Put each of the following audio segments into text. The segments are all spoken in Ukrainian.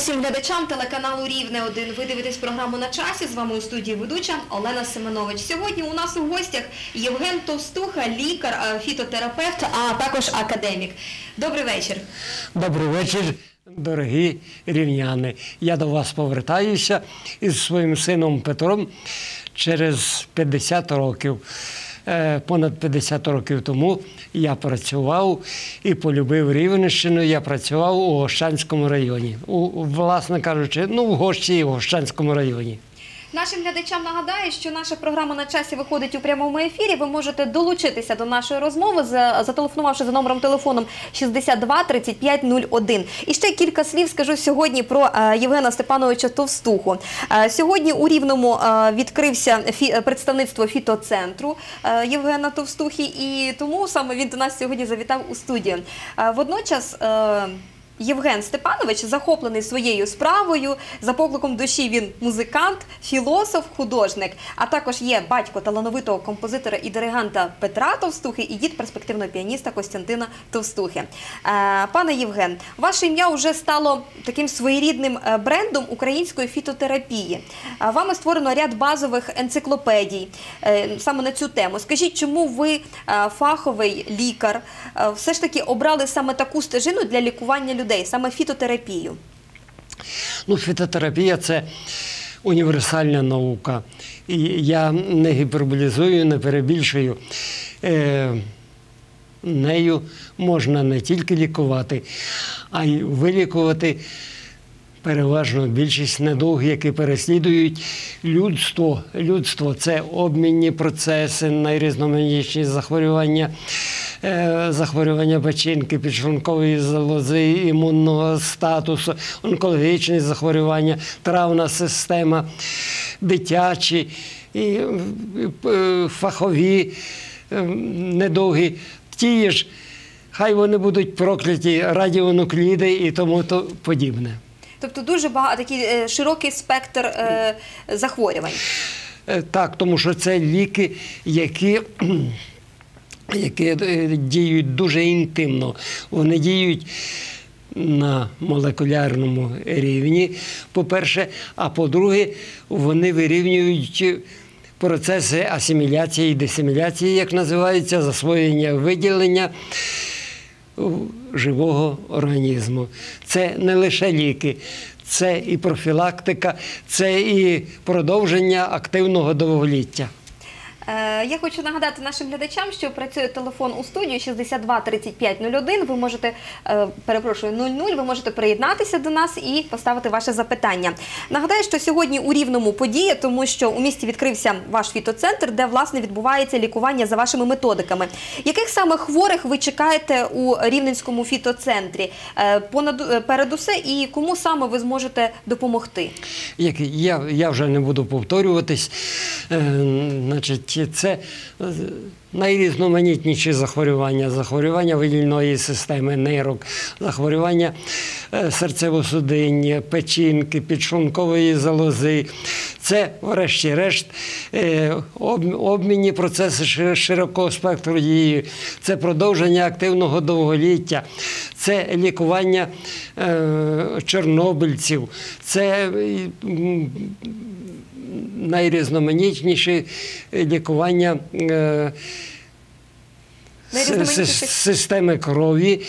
усім глядачам телеканалу Рівне 1. Ви дивитесь програму на часі. З вами у студії ведуча Олена Семенович. Сьогодні у нас у гостях Євген Товстуха, лікар, е, фітотерапевт, а також академік. Добрий вечір. Добрий вечір, дорогі рівняни. Я до вас повертаюся із своїм сином Петром через 50 років. Е, Понад 50 років тому я працював і полюбив Рівненщину. Я працював у Гощанському районі. У, власне кажучи, ну в Гощі і в Гощанському районі. Нашим глядачам нагадаю, що наша програма на часі виходить у прямому ефірі. Ви можете долучитися до нашої розмови, за- зателефонувавши за номером телефоном 62 35 01. І ще кілька слів скажу сьогодні про е, Євгена Степановича Товстуху. Е, Сьогодні у Рівному е, відкрився представництво фітоцентру Євгена Товстухи, і тому саме він до нас сьогодні завітав у студію. Водночас. Євген Степанович захоплений своєю справою. За покликом душі він музикант, філософ, художник, а також є батько талановитого композитора і диригента Петра Товстухи і дід перспективного піаніста Костянтина Товстухи. Е, Пане Євген, ваше ім'я вже стало таким своєрідним е, брендом української фітотерапії. Е, Вами створено ряд базових енциклопедій саме на цю тему. Скажіть, чому ви фаховий лікар все ж таки обрали саме таку стежину для лікування людей, саме фітотерапію? Ну, фітотерапія це універсальна наука. І я не гіперболізую, не перебільшую. Е, нею можна не тільки лікувати, а й вилікувати переважно більшість недуг, які переслідують людство. Людство це обмінні процеси, найрізноманітніші захворювання, захворювання печінки, підшлункової залози, імунного статусу, онкологічні захворювання, травна система, дитячі і е, фахові е, недуги. Ті ж, хай вони будуть прокляті радіонукліди і тому то подібне. Тобто дуже багато такий е, широкий спектр е, захворювань. Е, Так, тому що це ліки, які, які е, діють дуже інтимно. Вони діють на молекулярному рівні, по-перше, а по-друге, вони вирівнюють. Процеси асиміляції і десиміляції, як називається, засвоєння виділення живого організму. Це не лише ліки, це і профілактика, це і продовження активного довголіття. Е, Я хочу нагадати нашим глядачам, що працює телефон у студії 62 35 01. Ви можете, е, перепрошую, 00, ви можете приєднатися до нас і поставити ваше запитання. Нагадаю, що сьогодні у Рівному подія, тому що у місті відкрився ваш фітоцентр, де власне відбувається лікування за вашими методиками. Яких саме хворих ви чекаєте у Рівненському фітоцентрі? Е, Понад перед усе і кому саме ви зможете допомогти? Як я, вже не буду повторюватись. Е, значить, це е, найрізноманітніші захворювання, захворювання видільної системи нирок, захворювання серцево-судиння, печінки, підшлункової залози. Це, врешті-решт, е, обмінні процеси широкого спектру дії, це продовження активного довголіття, це лікування е, чорнобильців, це найрізноманітніші лікування системи крові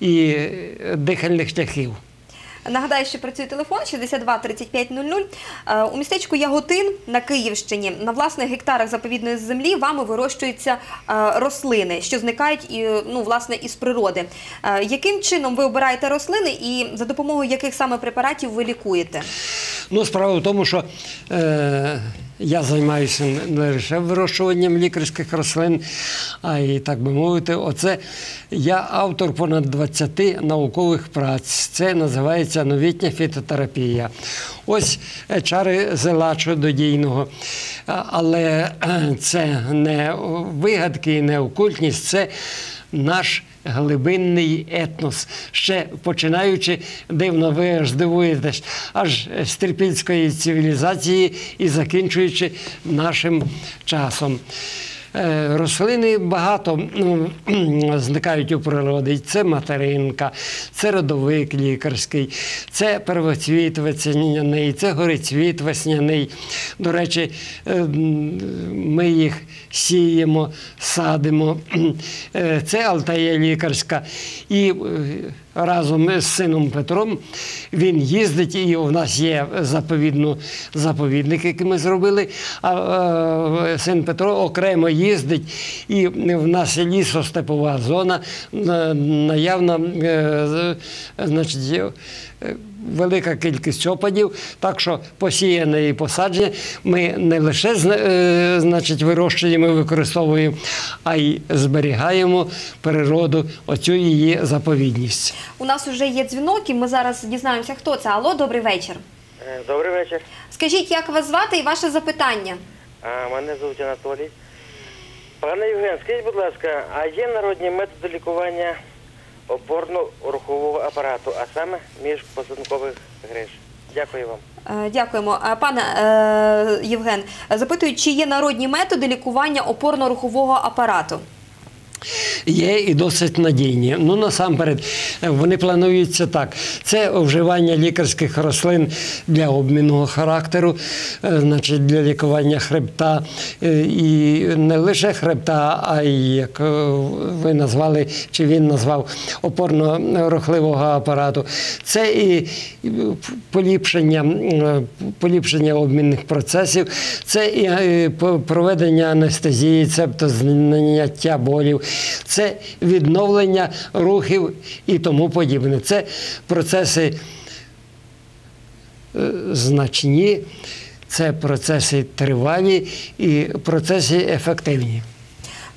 і е, дихальних шляхів. Нагадаю, що працює телефон 62 35 00. Е, У містечку Яготин на Київщині на власних гектарах заповідної землі вами вирощуються е, рослини, що зникають і, ну, власне, із природи. Е, Яким чином ви обираєте рослини і за допомогою яких саме препаратів ви лікуєте? Ну, справа в тому, що е, я займаюся не лише вирощуванням лікарських рослин, а й, так би мовити, оце я автор понад 20 наукових праць. Це називається новітня фітотерапія. Ось е, чари зела чудодійного. Але е, це не вигадки і не окультність, це наш глибинний етнос, ще починаючи дивно, ви аж здивуєтесь, аж з трипільської цивілізації і закінчуючи нашим часом. Е, Рослини багато ну, зникають у природі. Це материнка, це родовик лікарський, це первоцвіт весняний, це горицвіт весняний. До речі, е, ми їх сіємо, садимо. Е, Це алтея лікарська. І разом з сином Петром він їздить, і у нас є заповідно, заповідник, який ми зробили. А е, син Петро окремо їздить, і в нас лісостепова зона, наявна е, значить, е, велика кількість опадів, так що посіяне і посадження ми не лише е, значить, вирощуємо і використовуємо, а й зберігаємо природу, оцю її заповідність. У нас вже є дзвінок, і ми зараз дізнаємося, хто це. Алло, добрий вечір. Е, Добрий вечір. Скажіть, як вас звати і ваше запитання? А, мене звуть Анатолій. Пане Євген, скажіть, будь ласка, а є народні методи лікування опорно-рухового апарату, а саме міжпозвонкових гриж? Дякую вам. Е, Дякуємо. Е, Пане е, Євген, запитують, чи є народні методи лікування опорно-рухового апарату? Є і досить надійні. Ну насамперед, вони плануються так: це вживання лікарських рослин для обмінного характеру, е, значить для лікування хребта, е, і не лише хребта, а й як е, ви назвали, чи він назвав опорно-рухливого апарату. Це і поліпшення, поліпшення обмінних процесів, це і проведення анестезії, цебто зняття болів, це відновлення рухів і тому подібне. Це процеси е, значні, це процеси тривалі і процеси ефективні.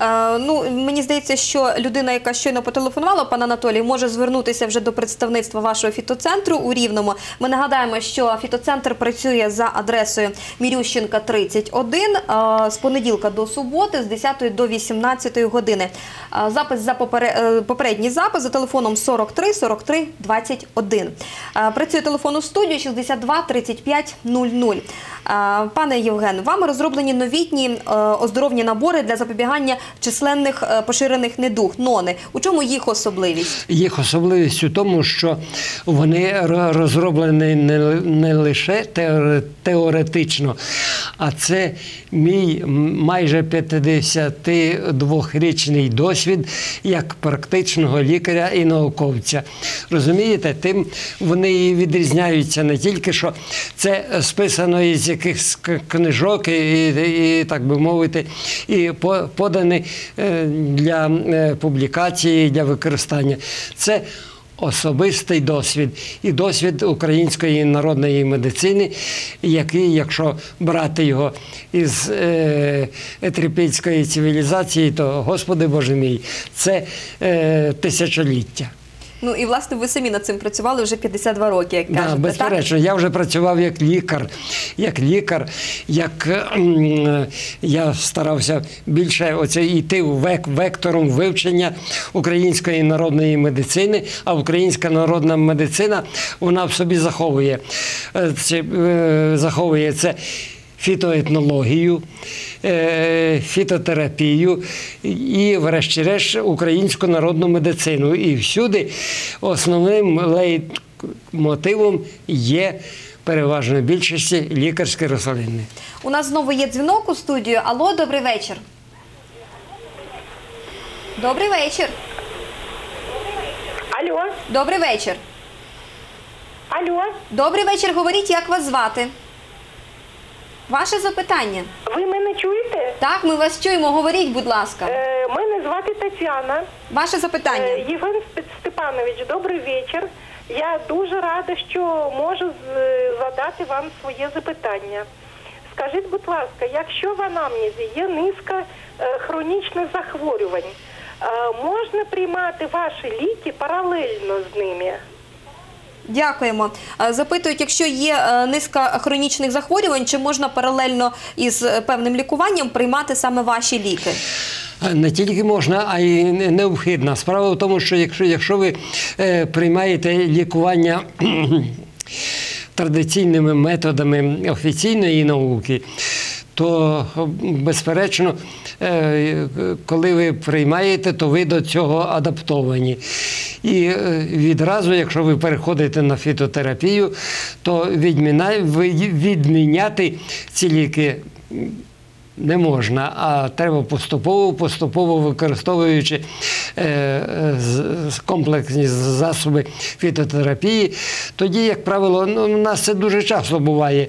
Е, Ну, мені здається, що людина, яка щойно потелефонувала, пан Анатолій, може звернутися вже до представництва вашого фітоцентру у Рівному. Ми нагадаємо, що фітоцентр працює за адресою Мірющенка 31 е, з понеділка до суботи, з 10 до 18 години. Е, Запис за попере- попередній запис за телефоном 43 43 21. Е, Працює телефон у студії 62 35 00. Е, Пане Євген, вами розроблені новітні оздоровні набори для запобігання численних е, поширених недуг, нони. У чому їх особливість? Їх особливість у тому, що вони розроблені не, лише теоретично, а це мій майже 52-річний досвід як практичного лікаря і науковця. Розумієте, тим вони і відрізняються не тільки що це списано із якихось книжок, і, і, так би мовити, і по- подані е, для е, публікації, для використання. Це особистий досвід і досвід української народної медицини, який, якщо брати його із е, цивілізації, то, Господи Боже мій, це е, тисячоліття. Ну і власне ви самі над цим працювали вже 52 роки, як Да, кажете. так? безперечно, я вже працював як лікар, як лікар, як я старався більше оце йти век, вектором вивчення української народної медицини, а українська народна медицина вона в собі заховує, це, е, заховує це фітоетнологію, е, фітотерапію і, врешті-решт, українську народну медицину. І всюди основним лейтмотивом є переважно більшості лікарські рослини. У нас знову є дзвінок у студію. Алло, добрий вечір. Добрий вечір. Алло, Добрий вечір. алло, Добрий вечір. Говоріть, як вас звати? Ваше запитання. ви мене чуєте? Так, ми вас чуємо. Говоріть, будь ласка. Е, мене звати Тетяна. Ваше запитання. Е, Євген Степанович, добрий вечір. Я дуже рада, що можу задати вам своє запитання. Скажіть, будь ласка, якщо в анамнезі є низка е, хронічних захворювань, е, можна приймати ваші ліки паралельно з ними? Дякуємо. Е, Запитують, якщо є е, низка хронічних захворювань, чи можна паралельно із е, певним лікуванням приймати саме ваші ліки? Не тільки можна, а й не- необхідно. Справа в тому, що якщо, якщо ви приймаєте лікування традиційними методами офіційної науки, то безперечно коли ви приймаєте, то ви до цього адаптовані. І е, відразу, якщо ви переходите на фітотерапію, то відміняти ці ліки не можна, а треба поступово, поступово використовуючи е, з- комплексні засоби фітотерапії. Тоді, як правило, ну, у нас це дуже часто буває.